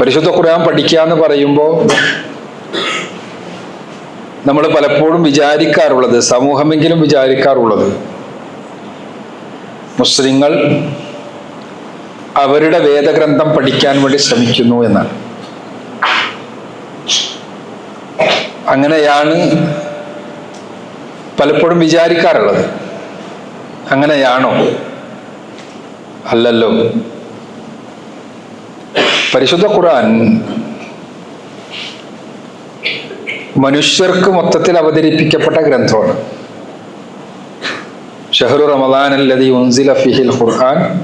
പരിശുദ്ധ ഖുർആൻ പഠിക്കുക എന്ന് പറയുമ്പോൾ നമ്മൾ പലപ്പോഴും വിചാരിക്കാറുള്ളത് സമൂഹമെങ്കിലും വിചാരിക്കാറുള്ളത്. മുസ്ലിങ്ങൾ അവരുടെ വേദഗ്രന്ഥം പഠിക്കാൻ വേണ്ടി ശ്രമിക്കുന്നു എന്നാണ്. അങ്ങനെയാണ് പലപ്പോഴും വിചാരിക്കാറുള്ളത്. അങ്ങനെയാണോ? അല്ലല്ലോ. പരിശുദ്ധ ഖുർആൻ മനുഷ്യർക്ക് മൊത്തത്തിൽ അവതരിപ്പിക്കപ്പെട്ട ഗ്രന്ഥമാണ്. ഷഹറു റമദാൻ ഉൻസില ഫിഹിൽ ഖുർആൻ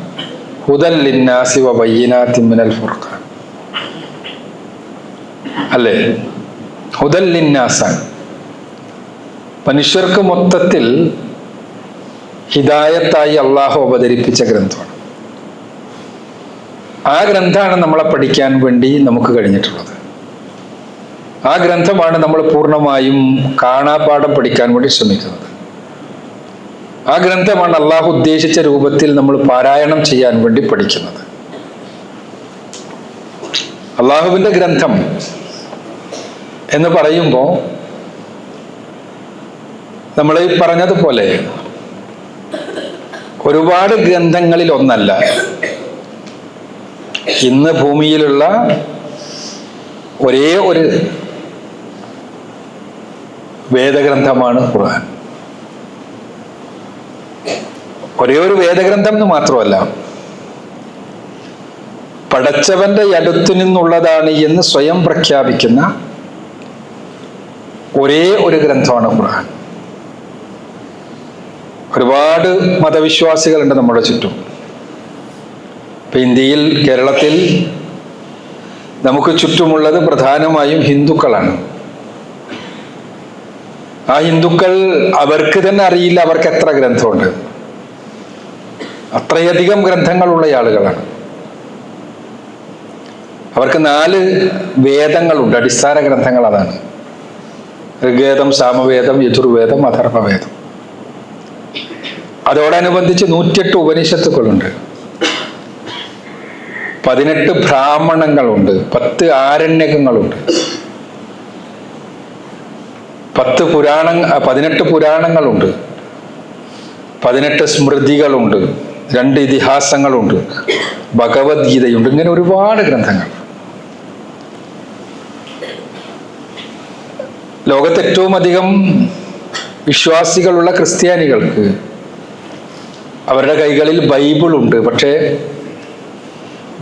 ഹുദൽ ലിന്നാസി മിനൽ ഫുർഖാൻ. അല്ലേ? ഹുദൽ മനുഷ്യർക്ക് മൊത്തത്തിൽ ഹിദായത്തായി അള്ളാഹു അവതരിപ്പിച്ച ഗ്രന്ഥമാണ്. ആ ഗ്രന്ഥമാണ് നമ്മളെ പഠിക്കാൻ വേണ്ടി നമുക്ക് കഴിഞ്ഞിട്ടുള്ളത്. ആ ഗ്രന്ഥമാണ് നമ്മൾ പൂർണമായും കാണാപാഠം പഠിക്കാൻ വേണ്ടി ശ്രമിക്കുന്നത്. ആ ഗ്രന്ഥമാണ് അള്ളാഹു ഉദ്ദേശിച്ച രൂപത്തിൽ നമ്മൾ പാരായണം ചെയ്യാൻ വേണ്ടി പഠിക്കുന്നത്. അള്ളാഹുവിന്റെ ഗ്രന്ഥം എന്ന് പറയുമ്പോൾ നമ്മൾ ഈ പറഞ്ഞതുപോലെ ഒരുപാട് ഗ്രന്ഥങ്ങളിൽ ഒന്നല്ല. ഇന്ന് ഭൂമിയിലുള്ള ഒരേ ഒരു വേദഗ്രന്ഥമാണ് ഖുർആൻ. ഒരേ ഒരു വേദഗ്രന്ഥം എന്ന് മാത്രമല്ല പടച്ചവന്റെ അടുത്തു നിന്നുള്ളതാണ് എന്ന് സ്വയം പ്രഖ്യാപിക്കുന്ന ഒരേ ഒരു ഗ്രന്ഥമാണ് ഖുർആൻ. ഒരുപാട് മതവിശ്വാസികളുണ്ട് നമ്മുടെ ചുറ്റും. ഇപ്പൊ ഇന്ത്യയിൽ കേരളത്തിൽ നമുക്ക് ചുറ്റുമുള്ളത് പ്രധാനമായും ഹിന്ദുക്കളാണ്. ആ ഹിന്ദുക്കൾ അവർക്ക് തന്നെ അറിയില്ല അവർക്ക് എത്ര ഗ്രന്ഥമുണ്ട്. അത്രയധികം ഗ്രന്ഥങ്ങളുള്ള ആളുകളാണ്. അവർക്ക് നാല് വേദങ്ങളുണ്ട് അടിസ്ഥാന ഗ്രന്ഥങ്ങൾ അതാണ്. ഋഗ്വേദം സാമവേദം യജുർവേദം അഥർവവേദം. അതോടനുബന്ധിച്ച് നൂറ്റിയെട്ട് ഉപനിഷത്തുക്കളുണ്ട്. പതിനെട്ട് ബ്രാഹ്മണങ്ങളുണ്ട് പത്ത് ആരണ്യകങ്ങളുണ്ട്. പത്ത് പുരാണ പതിനെട്ട് പുരാണങ്ങളുണ്ട്. പതിനെട്ട് സ്മൃതികളുണ്ട് രണ്ട് ഇതിഹാസങ്ങളുണ്ട് ഭഗവത്ഗീതയുണ്ട് ഇങ്ങനെ ഒരുപാട് ഗ്രന്ഥങ്ങൾ. ലോകത്ത് ഏറ്റവും അധികം വിശ്വാസികളുള്ള ക്രിസ്ത്യാനികൾക്ക് അവരുടെ കൈകളിൽ ബൈബിൾ ഉണ്ട് പക്ഷേ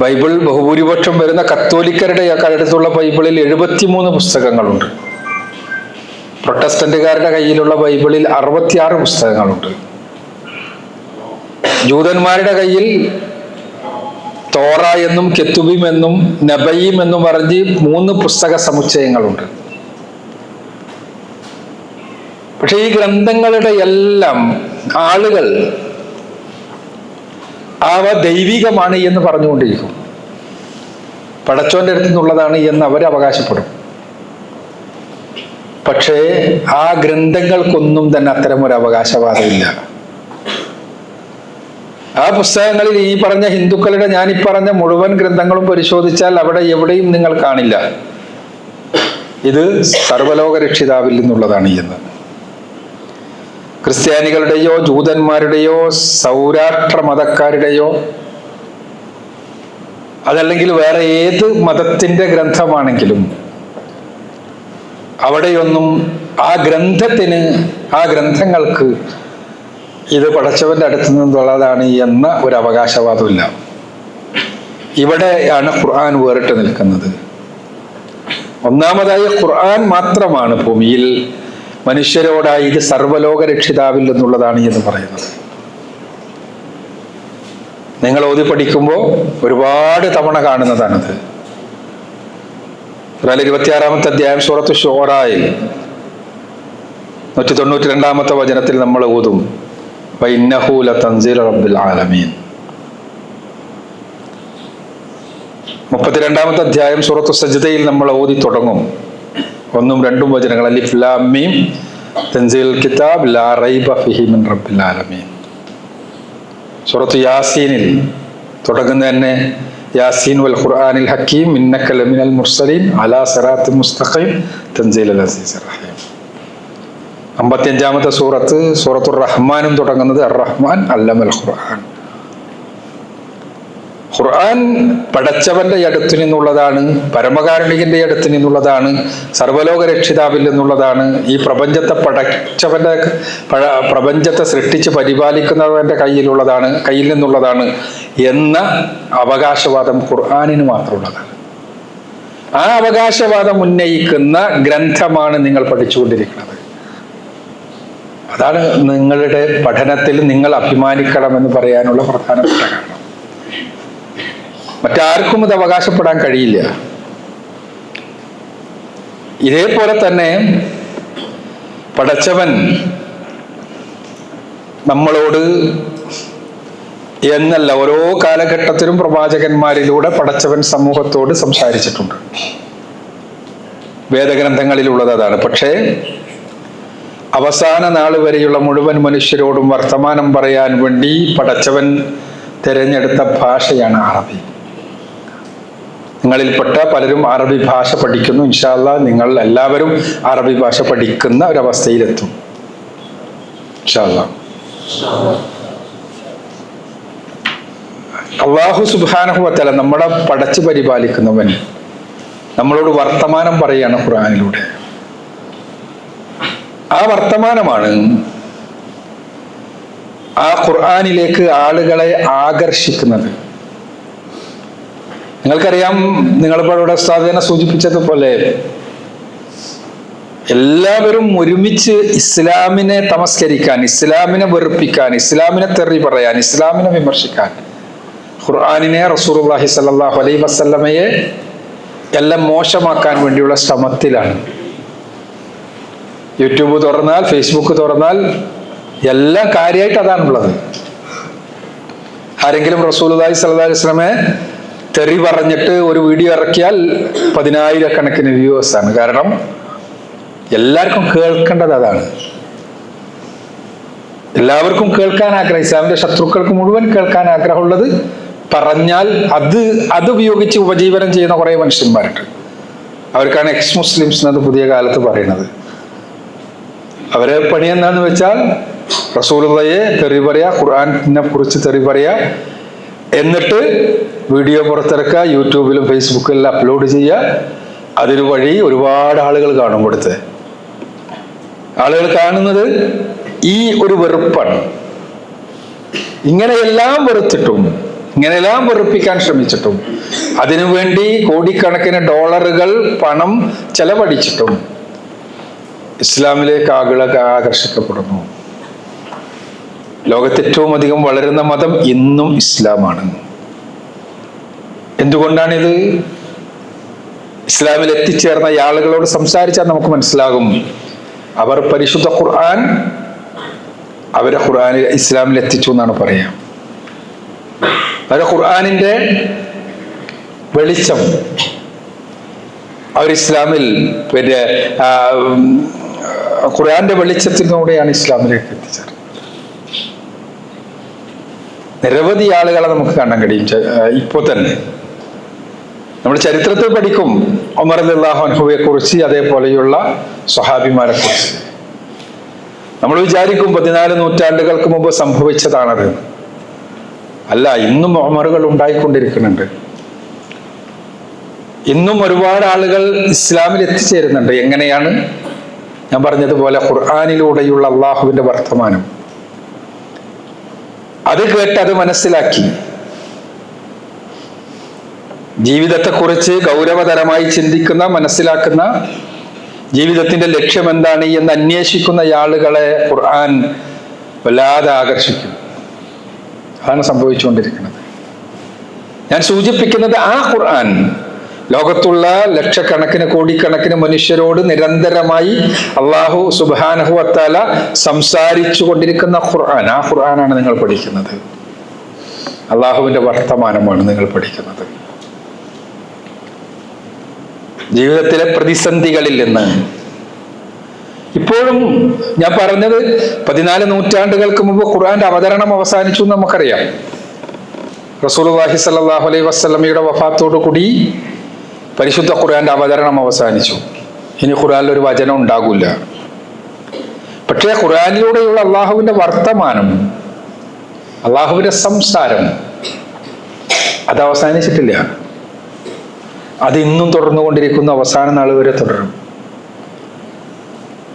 ബൈബിൾ ബഹുഭൂരിപക്ഷം വരുന്ന കത്തോലിക്കരുടെ അടുത്തുള്ള ബൈബിളിൽ എഴുപത്തിമൂന്ന് പുസ്തകങ്ങളുണ്ട്. പ്രൊട്ടസ്റ്റന്റുകാരുടെ കയ്യിലുള്ള ബൈബിളിൽ അറുപത്തിയാറ് പുസ്തകങ്ങളുണ്ട്. ജൂതന്മാരുടെ കയ്യിൽ തോറ എന്നും കെത്തുബിം എന്നും നബയും എന്നും പറഞ്ഞ് മൂന്ന് പുസ്തക സമുച്ചയങ്ങളുണ്ട്. പക്ഷെ ഈ ഗ്രന്ഥങ്ങളുടെ എല്ലാം ആളുകൾ അവ ദൈവികമാണ് എന്ന് പറഞ്ഞുകൊണ്ടിരിക്കും. പടച്ചോന്റെ അടുത്ത് നിന്നുള്ളതാണ് എന്ന് അവർ അവകാശപ്പെടും. പക്ഷേ ആ ഗ്രന്ഥങ്ങൾക്കൊന്നും തന്നെ അത്തരം ഒരു അവകാശവാദമില്ല. ആ പുസ്തകങ്ങളിൽ ഈ പറഞ്ഞ ഹിന്ദുക്കളുടെ ഞാൻ ഈ പറഞ്ഞ മുഴുവൻ ഗ്രന്ഥങ്ങളും പരിശോധിച്ചാൽ അവിടെ എവിടെയും നിങ്ങൾ കാണില്ല. ഇത് സർവലോക രക്ഷിതാവിൽ നിന്നുള്ളതാണ് എന്ന്. ക്രിസ്ത്യാനികളുടെയോ ജൂതന്മാരുടെയോ സൗരാഷ്ട്ര മതക്കാരുടെയോ അതല്ലെങ്കിൽ വേറെ ഏത് മതത്തിന്റെ ഗ്രന്ഥമാണെങ്കിലും അവിടെയൊന്നും ആ ഗ്രന്ഥത്തിന് ആ ഗ്രന്ഥങ്ങൾക്ക് ഇത് പടച്ചവന്റെ അടുത്ത് നിന്നുള്ളതാണ് എന്ന ഒരു അവകാശവാദമില്ല. ഇവിടെയാണ് ഖുർആൻ വേറിട്ട് നിൽക്കുന്നത്. ഒന്നാമതായി ഖുർആൻ മാത്രമാണ് ഭൂമിയിൽ മനുഷ്യരോടായി ഇത് സർവലോക രക്ഷിതാവിൽ നിന്നുള്ളതാണ് എന്ന് പറയുന്നത്. നിങ്ങൾ ഓതി പഠിക്കുമ്പോൾ ഒരുപാട് തവണ കാണുന്നതാണത്. ഖുർആൻ ഇരുപത്തിയാറാമത്തെ അധ്യായം സൂറത്ത് ഷോറായിൽ നൂറ്റി തൊണ്ണൂറ്റി രണ്ടാമത്തെ വചനത്തിൽ നമ്മൾ ഓതും. വൈന്നഹൂല തൻസീൽ റബ്ബിൽ ആലമീൻ. മുപ്പത്തിരണ്ടാമത്തെ അധ്യായം സൂറത്ത് സജ്ജതയിൽ നമ്മൾ ഓതി തുടങ്ങും. ഒന്നും രണ്ടും വചനങ്ങൾ. അലിഫ് ലാം മീം. തൻസീൽ കിതാബ് ലാ റൈബ ഫിഹി മിൻ റബ്ബിൽ ആലമീൻ. സൂറത്ത് യാസീനിൽ തുടങ്ങുന്ന തന്നെ യാസീൻ വൽ ഖുർആനിൽ ഹക്കീം ഇന്നക മിനൽ മുർസലീൻ അലാ സിറാത്തിൽ മുസ്തഖീം തൻസീലുൽ അസീസ് റഹീം. അമ്പത്തിയഞ്ചാമത്തെ സൂറത്ത് സൂറത്തുർ റഹ്മാനും തുടങ്ങുന്നത് അർ റഹ്മാൻ അല്ലമൽ ഖുർആൻ. ഖുർആൻ പടച്ചവന്റെ അടുത്തു നിന്നുള്ളതാണ് പരമകാരുണികന്റെ അടുത്തു നിന്നുള്ളതാണ് സർവലോക രക്ഷിതാവിൽ നിന്നുള്ളതാണ്. ഈ പ്രപഞ്ചത്തെ പടച്ചവന്റെ പ്രപഞ്ചത്തെ സൃഷ്ടിച്ച് പരിപാലിക്കുന്നവന്റെ കയ്യിലുള്ളതാണ് കയ്യിൽ നിന്നുള്ളതാണ് എന്ന അവകാശവാദം ഖുർആാനിന് മാത്രമുള്ളതാണ്. ആ അവകാശവാദം ഉന്നയിക്കുന്ന ഗ്രന്ഥമാണ് നിങ്ങൾ പഠിച്ചുകൊണ്ടിരിക്കുന്നത്. അതാണ് നിങ്ങളുടെ പഠനത്തിൽ നിങ്ങൾ അഭിമാനിക്കണമെന്ന് പറയാനുള്ള പ്രധാനപ്പെട്ട കാരണം. മറ്റാർക്കും ഇത് അവകാശപ്പെടാൻ കഴിയില്ല. ഇതേപോലെ തന്നെ പടച്ചവൻ നമ്മളോട് എന്നല്ല ഓരോ കാലഘട്ടത്തിലും പ്രവാചകന്മാരിലൂടെ പടച്ചവൻ സമൂഹത്തോട് സംസാരിച്ചിട്ടുണ്ട്. വേദഗ്രന്ഥങ്ങളിലുള്ളത് അതാണ്. പക്ഷേ അവസാന നാൾ വരെയുള്ള മുഴുവൻ മനുഷ്യരോടും വർത്തമാനം പറയാൻ വേണ്ടി പടച്ചവൻ തിരഞ്ഞെടുത്ത ഭാഷയാണ് അറബി. നിങ്ങളിൽപ്പെട്ട പലരും അറബി ഭാഷ പഠിക്കുന്നു. ഇൻഷാല്ല നിങ്ങൾ എല്ലാവരും അറബി ഭാഷ പഠിക്കുന്ന ഒരവസ്ഥയിലെത്തും. ഇൻഷാല്ല അള്ളാഹു സുബാനഹുവത്തല നമ്മളെ പടച്ചു പരിപാലിക്കുന്നവൻ. നമ്മളോട് വർത്തമാനം പറയാണ് ഖുർആനിലൂടെ. ആ വർത്തമാനമാണ് ആ ഖുർആാനിലേക്ക് ആളുകളെ ആകർഷിക്കുന്നത്. നിങ്ങൾക്കറിയാം നിങ്ങളിപ്പോൾ ഇവിടെ ഉസ്താദിനെ സൂചിപ്പിച്ചതുപോലെ എല്ലാവരും ഒരുമിച്ച് ഇസ്ലാമിനെ തമസ്കരിക്കാൻ ഇസ്ലാമിനെ വെറുപ്പിക്കാൻ ഇസ്ലാമിനെ തെറി പറയാൻ ഇസ്ലാമിനെ വിമർശിക്കാൻ ഖുർആാനിനെ റസൂർഹി സല്ലാഹു അലൈ വസല്ലമയെ എല്ലാം മോശമാക്കാൻ വേണ്ടിയുള്ള ശ്രമത്തിലാണ്. യൂട്യൂബ് തുറന്നാൽ ഫേസ്ബുക്ക് തുറന്നാൽ എല്ലാം കാര്യമായിട്ട് അതാണുള്ളത്. ആരെങ്കിലും റസൂലുല്ലാഹി സല്ലാ അലൈഹി വസല്ലമയെ തെറി പറഞ്ഞിട്ട് ഒരു വീഡിയോ ഇറക്കിയാൽ പതിനായിരക്കണക്കിന് വ്യൂവേഴ്സ് ആണ് കാരണം എല്ലാവർക്കും കേൾക്കേണ്ടത് അതാണ്. എല്ലാവർക്കും കേൾക്കാൻ ആഗ്രഹം. ഇസ്ലാമിന്റെ ശത്രുക്കൾക്ക് മുഴുവൻ കേൾക്കാൻ ആഗ്രഹമുള്ളത് പറഞ്ഞാൽ അത് അത് ഉപയോഗിച്ച് ഉപജീവനം ചെയ്യുന്ന കുറെ മനുഷ്യന്മാരുണ്ട്. അവർക്കാണ് എക്സ് മുസ്ലിംസ് എന്നത് പുതിയ കാലത്ത് പറയുന്നത്. അവരെ പണി എന്താന്ന് വെച്ചാൽ റസൂലുള്ളയെ തെറി പറയാ ഖുർആാനിനെ കുറിച്ച് തെറി പറയാ എന്നിട്ട് വീഡിയോ പുറത്തിറക്കുക യൂട്യൂബിലും ഫേസ്ബുക്കിലും അപ്ലോഡ് ചെയ്യുക. അതിനു വഴി ഒരുപാട് ആളുകൾ കാണും കൊടുത്ത് ആളുകൾ കാണുന്നത് ഈ ഒരു വെറുപ്പാണ്. ഇങ്ങനെയെല്ലാം വെറുത്തിട്ടും ഇങ്ങനെയെല്ലാം വെറുപ്പിക്കാൻ ശ്രമിച്ചിട്ടും അതിനുവേണ്ടി കോടിക്കണക്കിന് ഡോളറുകൾ പണം ചെലവഴിച്ചിട്ടും ഇസ്ലാമിലേക്ക് ആളുകൾ ആകർഷിക്കപ്പെടുന്നു. ലോകത്ത് ഏറ്റവും അധികം വളരുന്ന മതം ഇന്നും ഇസ്ലാമാണ്. എന്തുകൊണ്ടാണിത്? ഇസ്ലാമിൽ എത്തിച്ചേർന്ന ആളുകളോട് സംസാരിച്ചാൽ നമുക്ക് മനസ്സിലാകും. അവർ പരിശുദ്ധ ഖുർആൻ അവരെ ഖുർആനിൽ ഇസ്ലാമിൽ എത്തിച്ചു എന്നാണ് പറയാ. അവരെ ഖുർആനിന്റെ വെളിച്ചം അവർ ഇസ്ലാമിൽ പിന്നെ ഖുർആന്റെ വെളിച്ചത്തിലൂടെയാണ് ഇസ്ലാമിലേക്ക് എത്തിച്ചേർന്നത്. നിരവധി ആളുകളെ നമുക്ക് കാണാൻ കഴിയും. ഇപ്പോൾ ഇപ്പോ തന്നെ. നമ്മൾ ചരിത്രത്തിൽ പഠിക്കും ഒമർ അള്ളാഹുഹുവെ കുറിച്ച് അതേപോലെയുള്ള സ്വഹാബിമാരെ കുറിച്ച്. നമ്മൾ വിചാരിക്കും പതിനാല് നൂറ്റാണ്ടുകൾക്ക് മുമ്പ് സംഭവിച്ചതാണത്. അല്ല ഇന്നും ഒമറുകൾ ഉണ്ടായിക്കൊണ്ടിരിക്കുന്നുണ്ട്. ഇന്നും ഒരുപാട് ആളുകൾ ഇസ്ലാമിൽ എത്തിച്ചേരുന്നുണ്ട്. എങ്ങനെയാണ്? ഞാൻ പറഞ്ഞതുപോലെ ഖുർആാനിലൂടെയുള്ള അള്ളാഹുവിന്റെ വർത്തമാനം. അത് കേട്ട് അത് മനസ്സിലാക്കി. ജീവിതത്തെക്കുറിച്ച് ഗൗരവതരമായി ചിന്തിക്കുന്ന മനസ്സിലാക്കുന്ന ജീവിതത്തിന്റെ ലക്ഷ്യം എന്താണ് എന്ന് അന്വേഷിക്കുന്ന ആളുകളെ ഖുർആൻ വല്ലാതെ ആകർഷിക്കും. അതാണ് സംഭവിച്ചുകൊണ്ടിരിക്കുന്നത്. ഞാൻ സൂചിപ്പിക്കുന്നത് ആ ഖുർആൻ ലോകത്തുള്ള ലക്ഷക്കണക്കിന് കോടിക്കണക്കിന് മനുഷ്യരോട് നിരന്തരമായി അള്ളാഹു സുബാനഹു അത്താല സംസാരിച്ചു കൊണ്ടിരിക്കുന്ന ഖുർആൻ. ആ ഖുർആനാണ് നിങ്ങൾ പഠിക്കുന്നത്. അള്ളാഹുവിന്റെ വർത്തമാനമാണ് നിങ്ങൾ പഠിക്കുന്നത്. ജീവിതത്തിലെ പ്രതിസന്ധികളിൽ നിന്ന്. ഇപ്പോഴും ഞാൻ പറഞ്ഞത് പതിനാല് നൂറ്റാണ്ടുകൾക്ക് മുമ്പ് ഖുർആന്റെ അവതരണം അവസാനിച്ചു എന്ന് നമുക്കറിയാം. വാഹി സല്ലാഹു അലൈഹി വസല്ലമയുടെ വഫാത്തോടു കൂടി പരിശുദ്ധ ഖുർആന്റെ അവതരണം അവസാനിച്ചു. ഇനി ഖുർആനിൽ ഒരു വചനം ഉണ്ടാകില്ല പക്ഷേ ഖുർആാനിലൂടെയുള്ള അള്ളാഹുവിന്റെ വർത്തമാനം അള്ളാഹുവിന്റെ സംസാരം അത് അവസാനിച്ചിട്ടില്ല. അത് ഇന്നും തുടർന്നുകൊണ്ടിരിക്കുന്ന അവസാന നാൾ വരെ തുടരും.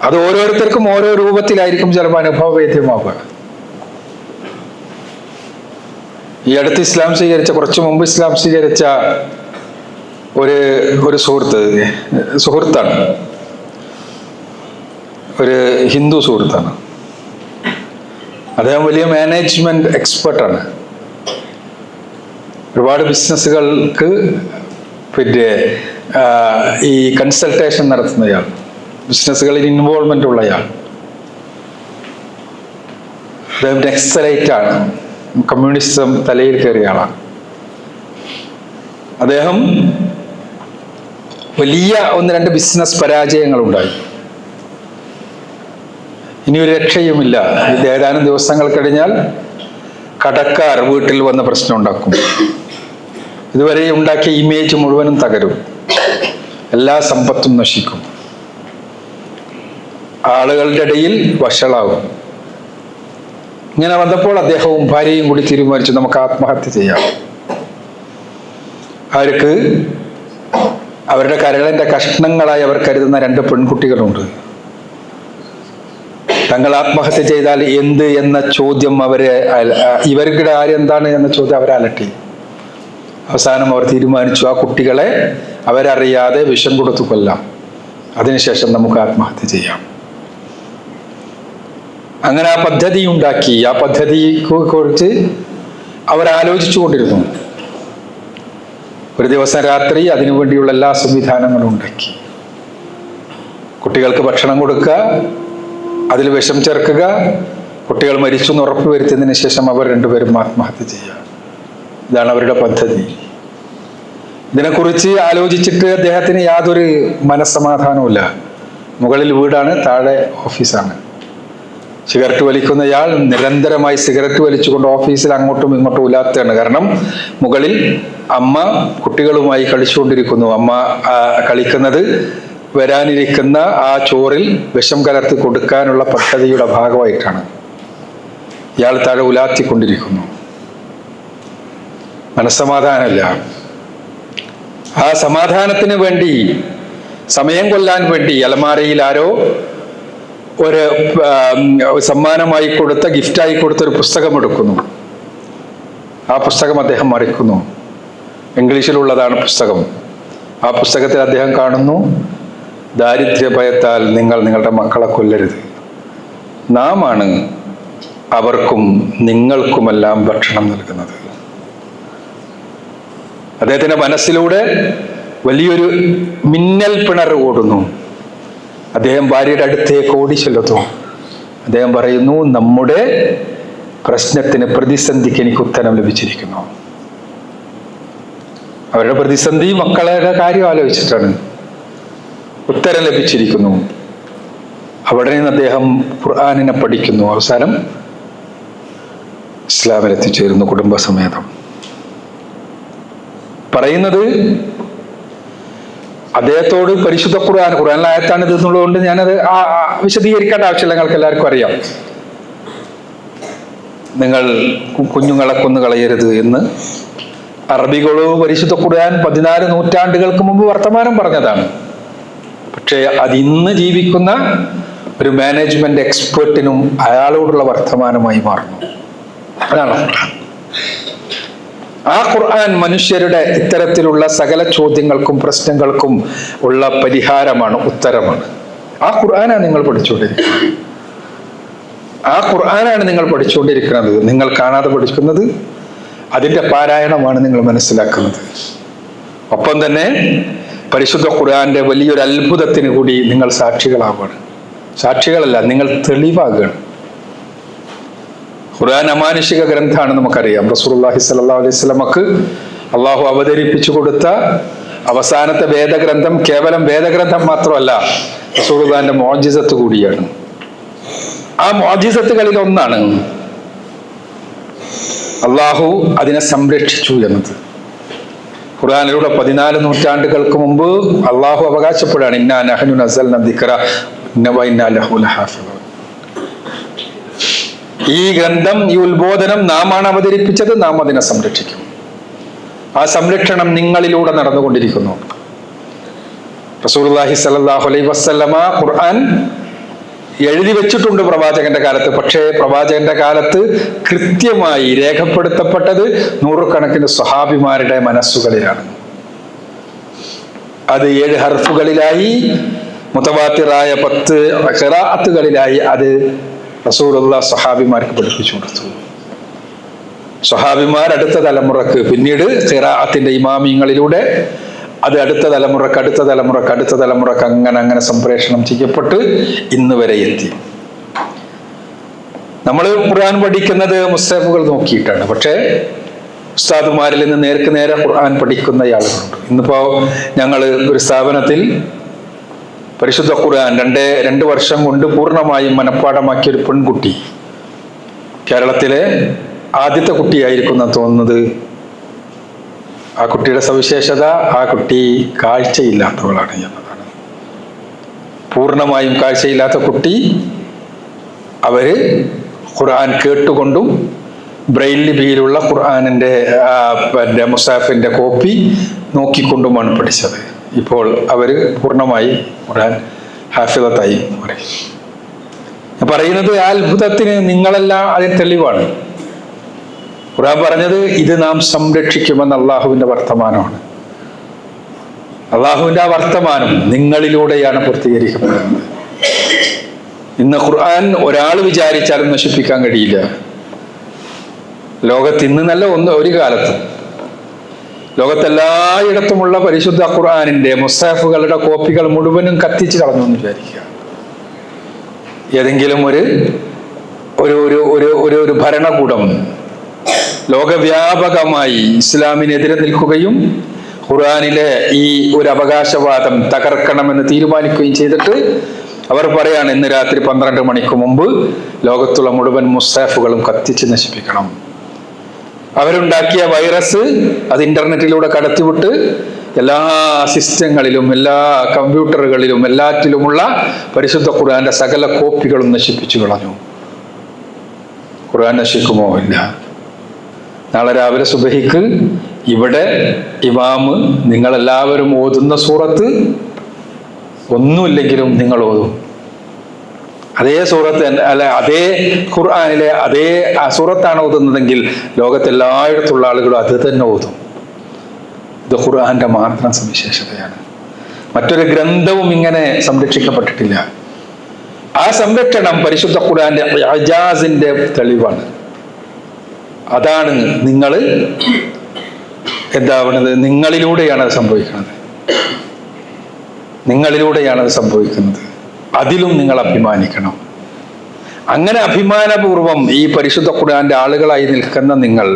അത് ഓരോരുത്തർക്കും ഓരോ രൂപത്തിലായിരിക്കും ചിലപ്പോൾ അനുഭവവേദ്യമാവുക. ഈ അടുത്ത് ഇസ്ലാം സ്വീകരിച്ച കുറച്ചു മുമ്പ് ഇസ്ലാം സ്വീകരിച്ച ഒരു ഒരു സുഹൃത്ത് സുഹൃത്താണ്. ഒരു ഹിന്ദു സുഹൃത്താണ്. അദ്ദേഹം വലിയ മാനേജ്മെന്റ് എക്സ്പെർട്ടാണ് ഒരുപാട് ബിസിനസ്സുകൾക്ക് പിന്നെ ഈ കൺസൾട്ടേഷൻ നടത്തുന്നയാൾ ബിസിനസ്സുകളിൽ ഇൻവോൾവ്മെന്റ് ഉള്ളയാൾ. അദ്ദേഹം നെക്സലൈറ്റ് ആണ്. കമ്മ്യൂണിസം തലയിൽ കയറിയ ആളാണ്. അദ്ദേഹം വലിയ ഒന്ന് രണ്ട് ബിസിനസ് പരാജയങ്ങൾ ഉണ്ടായി ഇനി ഒരു രക്ഷയുമില്ല. ഇത് ഏതാനും ദിവസങ്ങൾ കഴിഞ്ഞാൽ കടക്കാർ വീട്ടിൽ വന്ന് പ്രശ്നം ഉണ്ടാക്കും. ഇതുവരെ ഉണ്ടാക്കിയ ഇമേജ് മുഴുവനും തകരും. എല്ലാ സമ്പത്തും നശിക്കും. ആളുകളുടെ ഇടയിൽ വഷളാവും. ഇങ്ങനെ വന്നപ്പോൾ അദ്ദേഹവും ഭാര്യയും കൂടി തീരുമാനിച്ചു നമുക്ക് ആത്മഹത്യ ചെയ്യാം. അവർക്ക് അവരുടെ കരളിന്റെ കഷ്ണങ്ങളായി അവർ കരുതുന്ന രണ്ട് പെൺകുട്ടികളുണ്ട്. തങ്ങൾ ആത്മഹത്യ ചെയ്താൽ എന്ത് എന്ന ചോദ്യം അവരെ ഇവരുടെ ആരെന്താണ് എന്ന ചോദ്യം അവരെ അലട്ടി. അവസാനം അവർ തീരുമാനിച്ചു ആ കുട്ടികളെ അവരറിയാതെ വിഷം കൊടുത്തു കൊല്ലാം. അതിനുശേഷം നമുക്ക് ആത്മഹത്യ ചെയ്യാം. അങ്ങനെ ആ പദ്ധതി ഉണ്ടാക്കി. ആ പദ്ധതിയെ കുറിച്ച് അവർ ആലോചിച്ചു കൊണ്ടിരുന്നു ഒരു ദിവസം രാത്രി അതിനുവേണ്ടിയുള്ള എല്ലാ സംവിധാനങ്ങളും ഉണ്ടാക്കി. കുട്ടികൾക്ക് ഭക്ഷണം കൊടുക്കുക അതിൽ വിഷം ചേർക്കുക കുട്ടികൾ മരിച്ചു എന്ന് ഉറപ്പ് വരുത്തിയതിനു ശേഷം അവർ രണ്ടുപേരും ആത്മഹത്യ ചെയ്യുക. ഇതാണ് അവരുടെ പദ്ധതി. ഇതിനെക്കുറിച്ച് ആലോചിച്ചിട്ട് അദ്ദേഹത്തിന് യാതൊരു മനസ്സമാധാനവുമില്ല. മുകളിൽ വീടാണ് താഴെ ഓഫീസാണ്. സിഗരറ്റ് വലിക്കുന്നയാൾ നിരന്തരമായി സിഗരറ്റ് വലിച്ചുകൊണ്ട് ഓഫീസിൽ അങ്ങോട്ടും ഇങ്ങോട്ടും ഉലാത്താണ് കാരണം മുകളിൽ അമ്മ കുട്ടികളുമായി കളിച്ചുകൊണ്ടിരിക്കുന്നു. അമ്മ കളിക്കുന്നത് വരാനിരിക്കുന്ന ആ ചോറിൽ വിഷം കലർത്തി കൊടുക്കാനുള്ള പദ്ധതിയുടെ ഭാഗമായിട്ടാണ്. ഇയാൾ താഴെ ഉലാത്തിക്കൊണ്ടിരിക്കുന്നു. മനസ്സമാധാനമില്ല. ആ സമാധാനത്തിന് വേണ്ടി സമയം കൊല്ലാൻ വേണ്ടി അലമാരയിൽ ആരോ ഒരു സമ്മാനമായി കൊടുത്ത ഗിഫ്റ്റായി കൊടുത്ത ഒരു പുസ്തകം എടുക്കുന്നു. ആ പുസ്തകം അദ്ദേഹം മറിക്കുന്നു. ഇംഗ്ലീഷിലുള്ളതാണ് പുസ്തകം. ആ പുസ്തകത്തിൽ അദ്ദേഹം കാണുന്നു ദാരിദ്ര്യഭയത്താൽ നിങ്ങൾ നിങ്ങളുടെ മക്കളെ കൊല്ലരുത്. നാം ആണ് അവർക്കും നിങ്ങൾക്കുമെല്ലാം ഭക്ഷണം നൽകുന്നത്. അദ്ദേഹത്തിന്റെ മനസ്സിലൂടെ വലിയൊരു മിന്നൽ പിണർ ഓടുന്നു. അദ്ദേഹം ഭാര്യയുടെ അടുത്തേക്ക് ഓടി ചെല്ലുന്നു അദ്ദേഹം പറയുന്നു നമ്മുടെ പ്രശ്നത്തിന് പ്രതിസന്ധിക്ക് എനിക്ക് ഉത്തരം ലഭിച്ചിരിക്കുന്നു. അവരുടെ പ്രതിസന്ധി മക്കളുടെ കാര്യം ആലോചിച്ചിട്ടാണ്. ഉത്തരം ലഭിച്ചിരിക്കുന്നു. അവിടെ നിന്ന് അദ്ദേഹം ഖുർആാനിനെ പഠിക്കുന്നു. അവസാനം ഇസ്ലാമിൽ എത്തിച്ചേരുന്നു കുടുംബസമേതം. പറയുന്നത് അദ്ദേഹത്തോട് പരിശുദ്ധ ഖുർആൻ ഖുർആനിലായത്താണ് ഇത് എന്നുള്ളതുകൊണ്ട് ഞാനത് വിശദീകരിക്കേണ്ട ആവശ്യമില്ല നിങ്ങൾക്ക് എല്ലാവർക്കും അറിയാം. നിങ്ങൾ കുഞ്ഞുങ്ങളെ കൊന്നു കളയരുത് എന്ന് അറബികളോ പരിശുദ്ധ ഖുർആൻ പതിനാല് നൂറ്റാണ്ടുകൾക്ക് മുമ്പ് വർത്തമാനം പറഞ്ഞതാണ്. പക്ഷേ അതിന്ന് ജീവിക്കുന്ന ഒരു മാനേജ്മെന്റ് എക്സ്പേർട്ടിനും അയാളോടുള്ള വർത്തമാനമായി മാറുന്നു. അതാണ് ആ ഖുർആൻ മനുഷ്യരുടെ ഇത്തരത്തിലുള്ള സകല ചോദ്യങ്ങൾക്കും പ്രശ്നങ്ങൾക്കും ഉള്ള പരിഹാരമാണ് ഉത്തരമാണ്. ആ ഖുർആനാണ് നിങ്ങൾ പഠിച്ചുകൊണ്ടിരിക്കുന്നത്. ആ ഖുർആനാണ് നിങ്ങൾ പഠിച്ചുകൊണ്ടിരിക്കുന്നത്. നിങ്ങൾ കാണാതെ പഠിക്കുന്നത് അതിന്റെ പാരായണമാണ് നിങ്ങൾ മനസ്സിലാക്കുന്നത്. ഒപ്പം തന്നെ പരിശുദ്ധ ഖുർആന്റെ വലിയൊരു അത്ഭുതത്തിന് കൂടി നിങ്ങൾ സാക്ഷികളാവുകയാണ്. സാക്ഷികളല്ല നിങ്ങൾ തെളിവാകുകയാണ്. ഖുർആൻ അമാനുഷിക ഗ്രന്ഥമാണ് നമുക്കറിയാം. റസൂലുള്ളാഹി സ്വല്ലല്ലാഹു അലൈഹി വസല്ലമക്ക് അള്ളാഹു അവതരിപ്പിച്ചു കൊടുത്ത അവസാനത്തെ വേദഗ്രന്ഥം കേവലം വേദഗ്രന്ഥം മാത്രമല്ല റസൂലുള്ളാഹിന്റെ മോജിസത്ത് കൂടിയാണ്. ആ മോജിസത്തുകളിൽ ഒന്നാണ് അള്ളാഹു അതിനെ സംരക്ഷിച്ചു എന്നത്. ഖുർആാനിലൂടെ പതിനാല് നൂറ്റാണ്ടുകൾക്ക് മുമ്പ് അള്ളാഹു അവകാശപ്പെടുകയാണ് ഇന്നാ നഹനു നസൽ നദിക്കറ ഈ ഗ്രന്ഥം ഈ ഉത്ബോധനം നാമാണ് അവതരിപ്പിച്ചത് നാം അതിനെ സംരക്ഷിക്കും. ആ സംരക്ഷണം നിങ്ങളിലൂടെ നടന്നുകൊണ്ടിരിക്കുന്നു. റസൂലുള്ളാഹി സലാഹു അലൈഹി വസല്ലമ ഖുർആൻ എഴുതി വെച്ചിട്ടുണ്ട് പ്രവാചകന്റെ കാലത്ത് പക്ഷേ പ്രവാചകന്റെ കാലത്ത് കൃത്യമായി രേഖപ്പെടുത്തപ്പെട്ടത് നൂറുകണക്കിന് സ്വഹാബിമാരുടെ മനസ്സുകളിലാണ്. അത് ഏഴ് ഹർഫുകളിലായി മുതവാത്തിറായ പത്ത് ഖിറാഅത്തുകളിലായി അത് റസൂലുള്ള സ്വഹാബിമാർക്ക് പഠിപ്പിച്ചു കൊടുത്തു. സ്വഹാബിമാർ അടുത്ത തലമുറയ്ക്ക് പിന്നീട് ഖിറാഅത്തിന്റെ ഇമാമിയങ്ങളിലൂടെ അത് അടുത്ത തലമുറയ്ക്ക് അടുത്ത തലമുറയ്ക്ക് അടുത്ത തലമുറയ്ക്ക് അങ്ങനെ അങ്ങനെ സംപ്രേഷണം ചെയ്യപ്പെട്ട് ഇന്ന് വരെ എത്തി. നമ്മൾ ഖുർആൻ പഠിക്കുന്നത് മുസ്തഫുകൾ നോക്കിയിട്ടാണ്. പക്ഷേ ഉസ്താദുമാരിൽ നിന്ന് നേർക്ക് നേരെ ഖുർആൻ പഠിക്കുന്ന ആളുകളുണ്ട് ഇന്നിപ്പോ ഞങ്ങൾ ഒരു സ്ഥാപനത്തിൽ പരിശുദ്ധ ഖുർആൻ രണ്ട് രണ്ട് വർഷം കൊണ്ട് പൂർണമായും മനഃപ്പാടമാക്കിയ ഒരു പെൺകുട്ടി. കേരളത്തിലെ ആദ്യത്തെ കുട്ടിയായിരിക്കും തോന്നുന്നത്. ആ കുട്ടിയുടെ സവിശേഷത ആ കുട്ടി കാഴ്ചയില്ലാത്തവളാണ് എന്നതാണ്. പൂർണമായും കാഴ്ചയില്ലാത്ത കുട്ടി അവർ ഖുർആൻ കേട്ടുകൊണ്ടും ബ്രെയിൽ ലിപിയിലുള്ള ഖുർആാനിന്റെ പിന്നെ മുസാഫിന്റെ കോപ്പി നോക്കിക്കൊണ്ടുമാണ് പഠിച്ചത്. ഇപ്പോൾ അവർ പൂർണമായി ഖുർആൻ ഹാഫിദത്തായി പറയും പറയുന്നത് ആ അത്ഭുതത്തിന് നിങ്ങളെല്ലാം അതിന് തെളിവാണ്. ഖുർആൻ പറഞ്ഞത് ഇത് നാം സംരക്ഷിക്കുമെന്ന് അള്ളാഹുവിന്റെ വർത്തമാനമാണ്. അള്ളാഹുവിന്റെ ആ വർത്തമാനം നിങ്ങളിലൂടെയാണ് പൂർത്തീകരിക്കപ്പെടുന്നത്. ഇന്ന് ഖുർആൻ ഒരാൾ വിചാരിച്ചാലും നശിപ്പിക്കാൻ കഴിയില്ല. ലോകത്ത് ഇന്ന് നല്ല ഒന്ന് ഒരു കാലത്ത് ലോകത്തെല്ലായിടത്തുമുള്ള പരിശുദ്ധ ഖുർആാനിന്റെ മുസാഫുകളുടെ കോപ്പികൾ മുഴുവനും കത്തിച്ച് കളഞ്ഞു എന്ന് വിചാരിക്കുക. ഏതെങ്കിലും ഒരു ഒരു ഒരു ഒരു ഒരു ഒരു ഭരണകൂടം ലോകവ്യാപകമായി ഇസ്ലാമിനെതിരെ നിൽക്കുകയും ഖുർആാനിലെ ഈ ഒരു അവകാശവാദം തകർക്കണമെന്ന് തീരുമാനിക്കുകയും ചെയ്തിട്ട് അവർ പറയാണ് ഇന്ന് രാത്രി പന്ത്രണ്ട് മണിക്ക് മുമ്പ് ലോകത്തുള്ള മുഴുവൻ മുസ്താഫുകളും കത്തിച്ച് നശിപ്പിക്കണം. അവരുണ്ടാക്കിയ വൈറസ് അത് ഇന്റർനെറ്റിലൂടെ കടത്തിവിട്ട് എല്ലാ സിസ്റ്റങ്ങളിലും എല്ലാ കമ്പ്യൂട്ടറുകളിലും എല്ലാറ്റിലുമുള്ള പരിശുദ്ധ ഖുർആന്റെ സകല കോപ്പികളും നശിപ്പിച്ചു കളഞ്ഞു. ഖുർആൻ നശിക്കുമോ? ഇല്ല. നാളെ രാവിലെ സുബഹിക്ക് ഇവിടെ ഇമാമ് നിങ്ങളെല്ലാവരും ഓതുന്ന സൂറത്ത് ഒന്നുമില്ലെങ്കിലും നിങ്ങൾ ഓതും. അതേ സൂറത്ത് അല്ലെ അതേ ഖുർആാനിലെ അതേ സൂറത്താണ് ഓതുന്നതെങ്കിൽ ലോകത്തെല്ലായിടത്തുള്ള ആളുകളും അത് തന്നെ ഓതും. ഇത് ഖുർആന്റെ മാത്രം സവിശേഷതയാണ്. മറ്റൊരു ഗ്രന്ഥവും ഇങ്ങനെ സംരക്ഷിക്കപ്പെട്ടിട്ടില്ല. ആ സംരക്ഷണം പരിശുദ്ധ ഖുർആന്റെ അജാസിന്റെ തെളിവാണ്. അതാണ് നിങ്ങൾ എന്താവണത്? നിങ്ങളിലൂടെയാണ് അത് സംഭവിക്കുന്നത്. നിങ്ങളിലൂടെയാണ് അത് സംഭവിക്കുന്നത്. അതിലും നിങ്ങൾ അഭിമാനിക്കണം. അങ്ങനെ അഭിമാനപൂർവം ഈ പരിശുദ്ധ ഖുർആന്റെ ആളുകളായി നിൽക്കുന്ന നിങ്ങൾ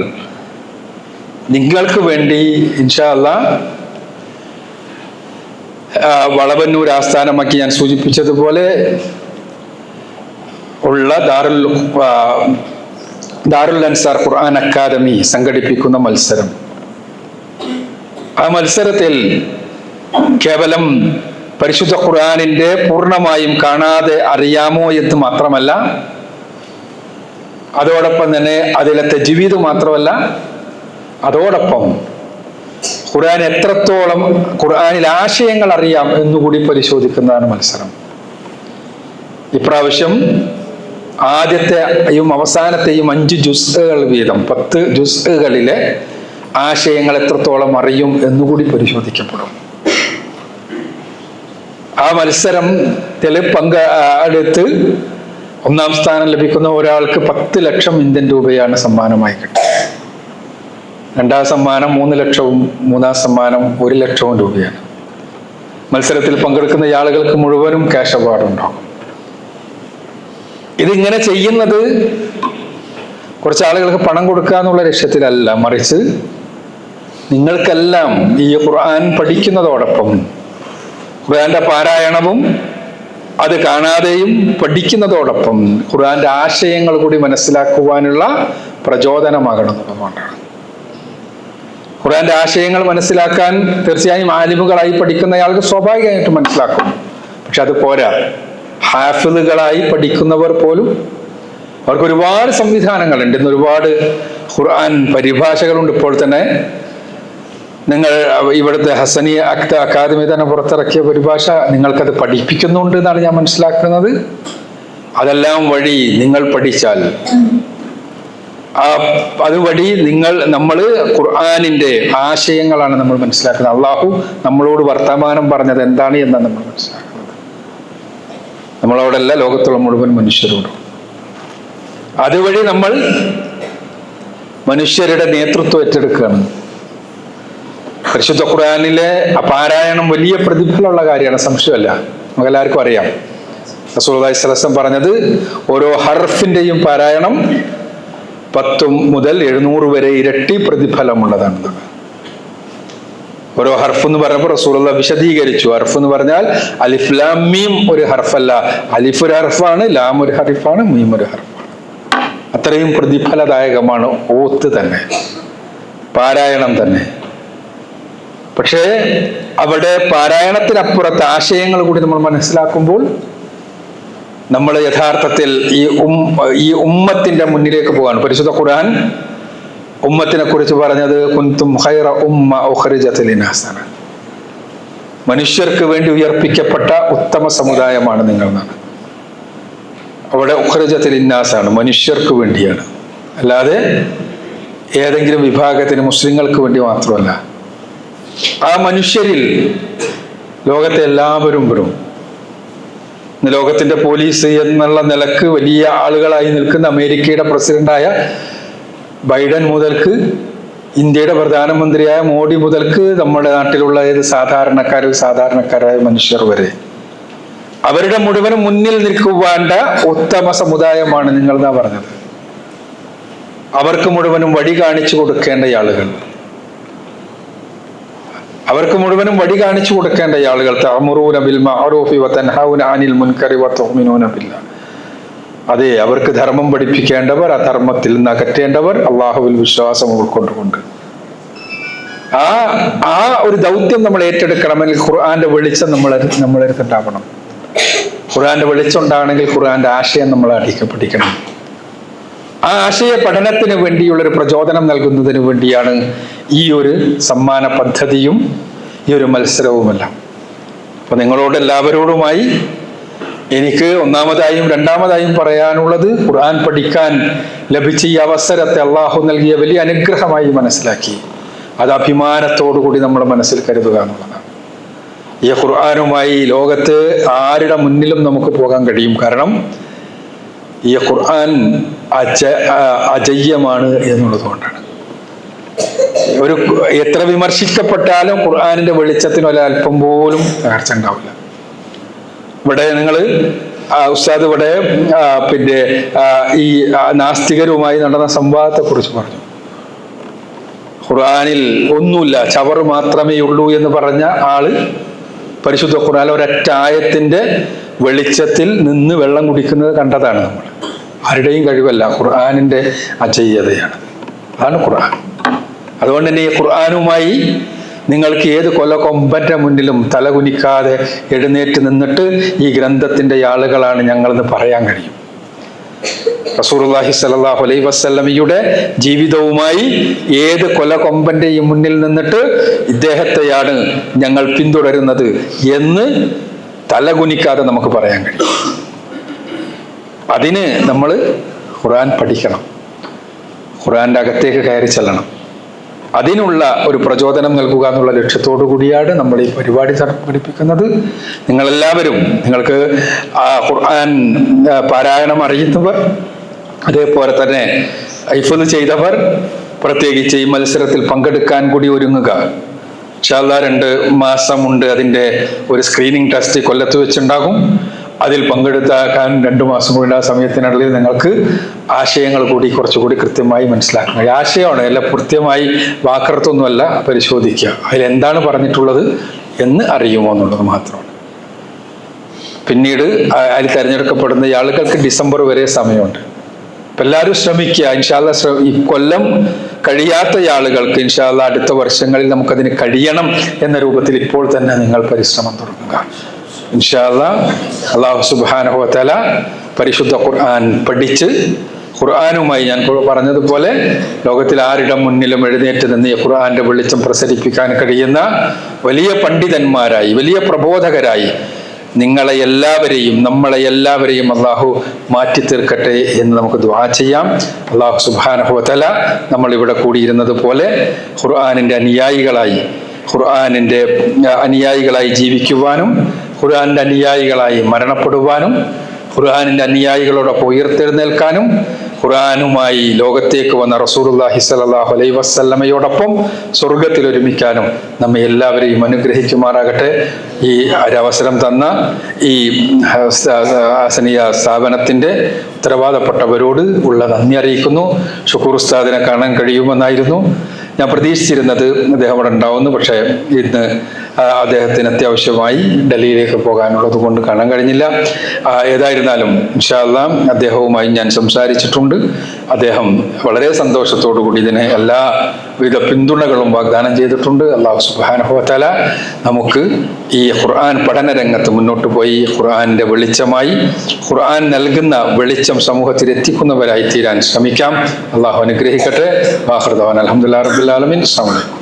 നിങ്ങൾക്ക് വേണ്ടി ഇൻഷാല്ല വളവന്നൂർ ആസ്ഥാനമാക്കി ഞാൻ സൂചിപ്പിച്ചതുപോലെ ഉള്ള ദാറുൽ ദാറുൽ അൻസാർ ഖുർആൻ അക്കാദമി സംഘടിപ്പിക്കുന്ന മത്സരം. ആ മത്സരത്തിൽ കേവലം പരിശുദ്ധ ഖുർആനിന്റെ പൂർണമായും കാണാതെ അറിയാമോ എന്ന് മാത്രമല്ല അതോടൊപ്പം തന്നെ അതിലത്തെ ജീവിതം മാത്രമല്ല അതോടൊപ്പം ഖുർആൻ എത്രത്തോളം ഖുർആാനിൽ ആശയങ്ങൾ അറിയാം എന്നുകൂടി പരിശോധിക്കുന്നതാണ് മത്സരം. ഇപ്രാവശ്യം ആദ്യത്തെയും അവസാനത്തെയും അഞ്ച് ജുസ്തകൾ വീതം പത്ത് ജുസ്തകളിലെ ആശയങ്ങൾ എത്രത്തോളം അറിയും എന്നുകൂടി പരിശോധിക്കപ്പെടും. ആ മത്സരം പങ്ക് അടുത്ത് ഒന്നാം സ്ഥാനം ലഭിക്കുന്ന ഒരാൾക്ക് പത്ത് ലക്ഷം ഇന്ത്യൻ രൂപയാണ് സമ്മാനമായി കിട്ടുന്നത്. രണ്ടാം സമ്മാനം മൂന്ന് ലക്ഷവും മൂന്നാം സമ്മാനം ഒരു ലക്ഷവും രൂപയാണ്. മത്സരത്തിൽ പങ്കെടുക്കുന്ന ആളുകൾക്ക് മുഴുവനും ക്യാഷ് അവാർഡ് ഉണ്ടാകും. ഇതിങ്ങനെ ചെയ്യുന്നത് കുറച്ച് ആളുകൾക്ക് പണം കൊടുക്കുക എന്നുള്ള ലക്ഷ്യത്തിലല്ല മറിച്ച് നിങ്ങൾക്കെല്ലാം ഈ ഖുർആൻ പഠിക്കുന്നതോടൊപ്പം ഖുർആന്റെ പാരായണവും അത് കാണാതെയും പഠിക്കുന്നതോടൊപ്പം ഖുർആന്റെ ആശയങ്ങൾ കൂടി മനസ്സിലാക്കുവാനുള്ള പ്രചോദനമാകണം എന്നുള്ളതുകൊണ്ടാണ്. ഖുർആന്റെ ആശയങ്ങൾ മനസ്സിലാക്കാൻ തീർച്ചയായും ആലിമുകളായി പഠിക്കുന്നയാൾക്ക് സ്വാഭാവികമായിട്ട് മനസ്സിലാക്കും. പക്ഷെ അത് പോരാ. ഹാഫിളുകളായി പഠിക്കുന്നവർ പോലും അവർക്ക് ഒരുപാട് സംവിധാനങ്ങളുണ്ട്. ഇന്ന് ഒരുപാട് ഖുർആൻ പരിഭാഷകളുണ്ട്. ഇപ്പോൾ തന്നെ നിങ്ങൾ ഇവിടുത്തെ ഹസനി അക്ത അക്കാദമി തന്നെ പുറത്തിറക്കിയ പരിഭാഷ നിങ്ങൾക്കത് പഠിപ്പിക്കുന്നുണ്ട് എന്നാണ് ഞാൻ മനസ്സിലാക്കുന്നത്. അതെല്ലാം വഴി നിങ്ങൾ പഠിച്ചാൽ. അതുവഴി നിങ്ങൾ നമ്മൾ ഖുർആാനിന്റെ ആശയങ്ങളാണ് നമ്മൾ മനസ്സിലാക്കുന്നത്. അള്ളാഹു നമ്മളോട് വർത്തമാനം പറഞ്ഞത് എന്താണ് എന്നാണ് നമ്മൾ മനസ്സിലാക്കുന്നത്. നമ്മളോടല്ല ലോകത്തുള്ള മുഴുവൻ മനുഷ്യരോടും. അതുവഴി നമ്മൾ മനുഷ്യരുടെ നേതൃത്വം ഏറ്റെടുക്കുകയാണ്. പരിശുദ്ധ ഖുർആാനിലെ പാരായണം വലിയ പ്രതിഫലമുള്ള കാര്യമാണ് സംശയമല്ല. നമുക്കെല്ലാവർക്കും അറിയാം. റസൂലി സലസം പറഞ്ഞത് ഓരോ ഹർഫിന്റെയും പാരായണം പത്തും മുതൽ എഴുന്നൂറ് വരെ ഇരട്ടി പ്രതിഫലമുള്ളതാണ് ഓരോ ഹർഫ് എന്ന് പറഞ്ഞപ്പോൾ റസൂലുള്ള വിശദീകരിച്ചു. ഹർഫ് എന്ന് പറഞ്ഞാൽ അലിഫ് ലാം മീം ഒരു ഹർഫല്ല. അലിഫ് ഒരു ഹർഫാണ് ലാം ഒരു ഹർഫാണ് മീം ഒരു ഹർഫാണ്. അത്രയും പ്രതിഫലദായകമാണ് ഓത്ത് തന്നെ. പാരായണം തന്നെ. പക്ഷേ അവിടെ പാരായണത്തിനപ്പുറത്ത് ആശയങ്ങൾ കൂടി നമ്മൾ മനസ്സിലാക്കുമ്പോൾ നമ്മൾ യഥാർത്ഥത്തിൽ ഈ ഉം ഈ ഉമ്മത്തിന്റെ മുന്നിലേക്ക് പോകാൻ പരിശുദ്ധ ഖുർആൻ ഉമ്മത്തിനെ കുറിച്ച് പറഞ്ഞത് കുന്തും ഉമ്മ മനുഷ്യർക്ക് വേണ്ടി ഉയർപ്പിക്കപ്പെട്ട ഉത്തമ സമുദായമാണ് നിങ്ങൾ എന്നാണ്. അവിടെ ഉഖറിജത്തിൽ ഇന്നാസാണ് മനുഷ്യർക്ക് വേണ്ടിയാണ്. അല്ലാതെ ഏതെങ്കിലും വിഭാഗത്തിന് മുസ്ലിങ്ങൾക്ക് വേണ്ടി മാത്രമല്ല ആ മനുഷ്യരിൽ ലോകത്തെ എല്ലാവരും വരും. ലോകത്തിന്റെ പോലീസ് എന്നുള്ള നിലയ്ക്ക് വലിയ ആളുകളായി നിൽക്കുന്ന അമേരിക്കയുടെ പ്രസിഡന്റായ ബൈഡൻ മുതൽക്ക് ഇന്ത്യയുടെ പ്രധാനമന്ത്രിയായ മോഡി മുതൽക്ക് നമ്മുടെ നാട്ടിലുള്ള ഏത് സാധാരണക്കാർ സാധാരണക്കാരായ മനുഷ്യർ വരെ. അവരുടെ മുഴുവനും മുന്നിൽ നിൽക്കുവാണ്ട ഉത്തമ സമുദായമാണ് നിങ്ങൾ എന്നാ പറഞ്ഞത്. അവർക്ക് മുഴുവനും വഴി കാണിച്ചു കൊടുക്കേണ്ട ആളുകൾ. അവർക്ക് മുഴുവനും വഴി കാണിച്ചു കൊടുക്കേണ്ട ആളുകൾ തഅമുറൂന ബിൽ മഅറൂഫി അനിൽ മുൻകരി ബില്ലാ. അതെ അവർക്ക് ധർമ്മം പഠിപ്പിക്കേണ്ടവർ ആ ധർമ്മത്തിൽ നിന്ന് അകറ്റേണ്ടവർ അള്ളാഹുവിൽ വിശ്വാസം ഉൾക്കൊണ്ടുകൊണ്ട്. ആ ആ ഒരു ദൗത്യം നമ്മൾ ഏറ്റെടുക്കണമെങ്കിൽ ഖുർആന്റെ വെളിച്ചം നമ്മൾ നമ്മളെടുത്തുണ്ടാവണം ഖുർആന്റെ വെളിച്ചം ഉണ്ടാകണമെങ്കിൽ ഖുർആന്റെ ആശയം നമ്മൾ പഠിക്കണം ആ ആശയ പഠനത്തിന് വേണ്ടിയുള്ള ഒരു പ്രചോദനം നൽകുന്നതിന് വേണ്ടിയാണ് ഈ ഒരു സമ്മാന പദ്ധതിയും ഈ ഒരു മത്സരവുമെല്ലാം. അപ്പൊ നിങ്ങളോട് എല്ലാവരോടുമായി എനിക്ക് ഒന്നാമതായും രണ്ടാമതായും പറയാനുള്ളത് ഖുർആൻ പഠിക്കാൻ ലഭിച്ച ഈ അവസരത്തെ അള്ളാഹു നൽകിയ വലിയ അനുഗ്രഹമായി മനസ്സിലാക്കി. അത് അഭിമാനത്തോടുകൂടി നമ്മൾ മനസ്സിൽ കരുതുക എന്നുള്ളതാണ്. ഈ ഖുർആാനുമായി ലോകത്ത് ആരുടെ മുന്നിലും നമുക്ക് പോകാൻ കഴിയും? കാരണം ഈ ഖുർആൻ അജ അജയ്യമാണ് എന്നുള്ളത് കൊണ്ടാണ് ഒരു എത്ര വിമർശിക്കപ്പെട്ടാലും ഖുർആാനിന്റെ വെളിച്ചത്തിന് ഒരല്പം പോലും തകർച്ച ഉണ്ടാവില്ല. ഇവിടെ നിങ്ങൾ ഉസ്താദ് ഇവിടെ പിന്നെ ഈ നാസ്തികരുമായി നടന്ന സംവാദത്തെ കുറിച്ച് പറഞ്ഞു. ഖുർആാനിൽ ഒന്നുമില്ല ചവർ മാത്രമേ ഉള്ളൂ എന്ന് പറഞ്ഞ ആൾ പരിശുദ്ധ ഖുർആൻ ഒരറ്റായത്തിന്റെ വെളിച്ചത്തിൽ നിന്ന് വെള്ളം കുടിക്കുന്നത് കണ്ടതാണ് നമ്മൾ. ആരുടെയും കഴിവല്ല ഖുർആാനിന്റെ അജയ്യതയാണ്. അതാണ് ഖുർആൻ. അതുകൊണ്ട് തന്നെ ഈ ഖുർആാനുമായി നിങ്ങൾക്ക് ഏത് കൊല കൊമ്പന്റെ മുന്നിലും തലകുനിക്കാതെ എഴുന്നേറ്റ് നിന്നിട്ട് ഈ ഗ്രന്ഥത്തിന്റെ ആളുകളാണ് ഞങ്ങളെന്ന് പറയാൻ കഴിയും. റസൂർഹി സലാഹു അലൈ വസ്ലമിയുടെ ജീവിതവുമായി ഏത് കൊല കൊമ്പന്റെയും മുന്നിൽ നിന്നിട്ട് ഇദ്ദേഹത്തെയാണ് ഞങ്ങൾ പിന്തുടരുന്നത് എന്ന് തലകുനിക്കാതെ നമുക്ക് പറയാൻ കഴിയും. അതിന് നമ്മൾ ഖുറാൻ പഠിക്കണം. ഖുറാന്റെ അകത്തേക്ക് കയറി ചെല്ലണം. അതിനുള്ള ഒരു പ്രചോദനം നൽകുക എന്നുള്ള ലക്ഷ്യത്തോടു കൂടിയാണ് നമ്മൾ ഈ പരിപാടി സംഘടിപ്പിക്കുന്നത് നിങ്ങളെല്ലാവരും നിങ്ങൾക്ക് ഖുർആൻ പാരായണം അറിയുന്നവർ അതേപോലെ തന്നെ ഐഫത് ചെയ്തവർ പ്രത്യേകിച്ച് ഈ മത്സരത്തിൽ പങ്കെടുക്കാൻ കൂടി ഒരുങ്ങുക. ഇൻഷാല്ലാ രണ്ട് മാസമുണ്ട് അതിന്റെ ഒരു സ്ക്രീനിങ് ടെസ്റ്റ് കൊല്ലത്ത് വെച്ചുണ്ടാകും. അതിൽ പങ്കെടുത്താക്കാൻ രണ്ടു മാസം കൂടി ആ സമയത്തിനുള്ളിൽ നിങ്ങൾക്ക് ആശയങ്ങൾ കൂടി കുറച്ചുകൂടി കൃത്യമായി മനസ്സിലാക്കാൻ കഴിയും ആശയമാണ് എല്ലാം കൃത്യമായി വാക്കർത്തൊന്നുമല്ല പരിശോധിക്കുക. അതിൽ എന്താണ് പറഞ്ഞിട്ടുള്ളത് എന്ന് അറിയുമോ എന്നുള്ളത് മാത്രമാണ്. പിന്നീട് അതിൽ തിരഞ്ഞെടുക്കപ്പെടുന്ന ആളുകൾക്ക് ഡിസംബർ വരെ സമയമുണ്ട്. അപ്പം എല്ലാവരും ശ്രമിക്കുക. ഇൻഷാല്ല ഈ കൊല്ലം കഴിയാത്ത ആളുകൾക്ക് ഇൻഷാല്ല അടുത്ത വർഷങ്ങളിൽ നമുക്കതിന് കഴിയണം എന്ന രൂപത്തിൽ ഇപ്പോൾ തന്നെ നിങ്ങൾ പരിശ്രമം തുടങ്ങുക. ഇൻഷാല്ല അള്ളാഹു സുബാനുഹോത്തല പരിശുദ്ധ ഖുർആൻ പഠിച്ച് ഖുർആാനുമായി ഞാൻ പറഞ്ഞതുപോലെ ലോകത്തിൽ ആരുടെ മുന്നിലും എഴുന്നേറ്റ് നിന്ന് ഖുർആന്റെ വെളിച്ചം പ്രസരിപ്പിക്കാൻ കഴിയുന്ന വലിയ പണ്ഡിതന്മാരായി വലിയ പ്രബോധകരായി നിങ്ങളെ എല്ലാവരെയും നമ്മളെ എല്ലാവരെയും അള്ളാഹു മാറ്റി തീർക്കട്ടെ എന്ന് നമുക്ക് ദുആ ചെയ്യാം. അള്ളാഹു സുബാനഹുവല നമ്മൾ ഇവിടെ കൂടിയിരുന്നത് പോലെ ഖുർആാനിന്റെ അനുയായികളായി ഖുർആാനിന്റെ അനുയായികളായി ജീവിക്കുവാനും ഖുർആാനിന്റെ അനുയായികളായി മരണപ്പെടുവാനും ഖുർആാനിന്റെ അനുയായികളോടൊപ്പം ഉയർത്തെഴുന്നേൽക്കാനും ഖുർആാനുമായി ലോകത്തേക്ക് വന്ന റസൂലുള്ളാഹി സലാഹു അലൈ വസ്ലമയോടൊപ്പം സ്വർഗത്തിൽ ഒരുമിക്കാനും നമ്മെ എല്ലാവരെയും അനുഗ്രഹിക്കുമാറാകട്ടെ. ഈ ഒരവസരം തന്ന ഈ ആസനീയ സ്ഥാപനത്തിന്റെ ഉത്തരവാദപ്പെട്ടവരോട് ഉള്ള നന്ദി അറിയിക്കുന്നു. ഷുക്കൂർ ഉസ്താദിനെ കാണാൻ കഴിയുമെന്നായിരുന്നു. ഞാൻ പ്രതീക്ഷിച്ചിരുന്നത് അദ്ദേഹം അവിടെ ഉണ്ടാവുന്നു പക്ഷേ ഇന്ന് അദ്ദേഹത്തിന് അത്യാവശ്യമായി ഡൽഹിയിലേക്ക് പോകാനുള്ളത് കൊണ്ട് കാണാൻ കഴിഞ്ഞില്ല. ഏതായിരുന്നാലും ഇൻഷാല്ലാം അദ്ദേഹവുമായി ഞാൻ സംസാരിച്ചിട്ടുണ്ട്. അദ്ദേഹം വളരെ സന്തോഷത്തോടു കൂടി ഇതിന് എല്ലാവിധ പിന്തുണകളും വാഗ്ദാനം ചെയ്തിട്ടുണ്ട്. അള്ളാഹു സുബാനുഭവത്തല നമുക്ക് ഈ ഖുർആൻ പഠന രംഗത്ത് മുന്നോട്ട് പോയി ഖുർആന്റെ വെളിച്ചമായി ഖുർആൻ നൽകുന്ന വെളിച്ചം സമൂഹത്തിൽ എത്തിക്കുന്നവരായി തീരാൻ ശ്രമിക്കാം. അള്ളാഹു അനുഗ്രഹിക്കട്ടെ. അലഹമുല്ലാ റബുല്ലാലമിൻ അസ്സാം വലൈക്കും